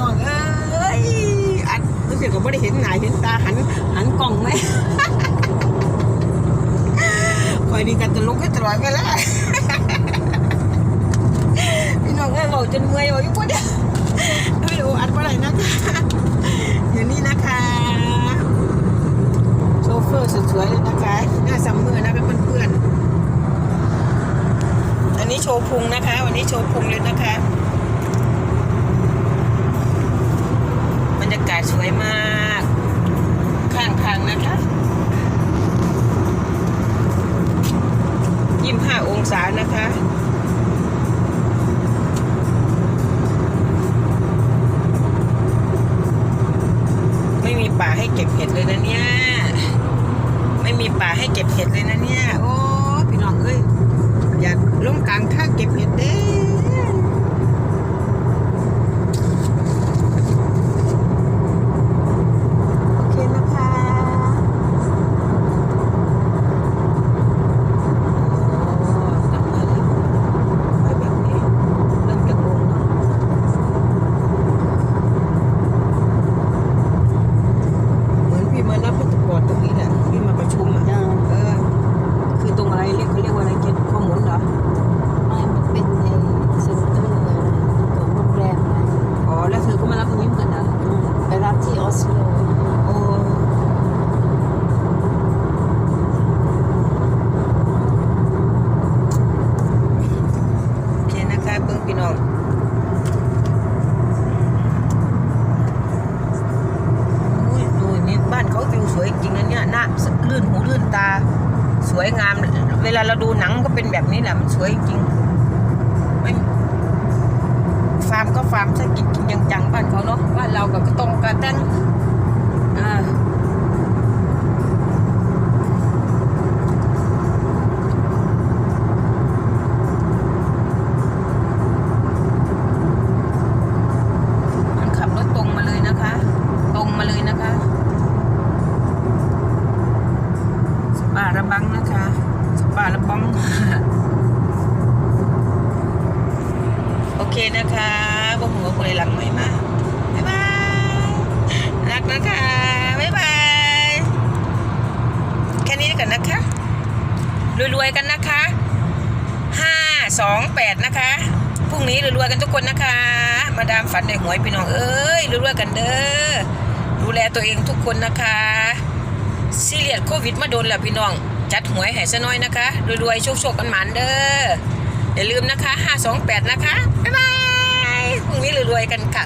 น้องเอ้ยอัดรู้สึกว่าไม่ได้เห็นหน้าเห็นตาหันหันกล่องไหมคอยดีกันจะลุกให้ตลอดไปแล้วพี่น้องเอ้ยบอกจนเมื่อยบอกยู่ปุ๊ดไม่รู้อัดเมื่อไหร่นะคะอยู่นี่นะคะโชเฟอร์สวยเลยนะคะหน้าซัมเมอร์นะคะเพื่อนๆอันนี้โชว์พุงนะคะ วันนี้โชว์พุงเลยนะคะ นะคะ ไม่มีป่าให้เก็บเห็ดเลยนะเนี่ย ไม่มีป่าให้เก็บเห็ดเลยนะเนี่ย โอ้ พี่น้องเอ้ย อยากลงกลางท่าเก็บเห็ดเด้ สวยงาม เวลาเราดูหนังก็เป็นแบบนี้แหละมันสวยจริงไม่ฟาร์มก็ฟาร์มซะกินกินจังๆบ้านเขาเนาะบ้าน พวกหัวคนหลังไหมมาบ๊ายบายรักนะคะบ๊ายบายแค่นี้กันนะคะรวยๆกันนะคะห้าสองแปดนะคะพรุ่งนี้รวยๆกันทุกคนนะคะ มาดามฝันในหวยพี่น้องเอ้ยรวยๆกันเด้อดูแลตัวเองทุกคนนะคะซีเรียสโควิดมาโดนแล้วพี่น้อง จัดหวยให้ซะหน่อยนะคะรวยๆโชคๆกันหมันเด้ออย่าลืมนะคะ 528 นะคะ บ๊ายบาย พรุ่งนี้รวยๆกันค่ะ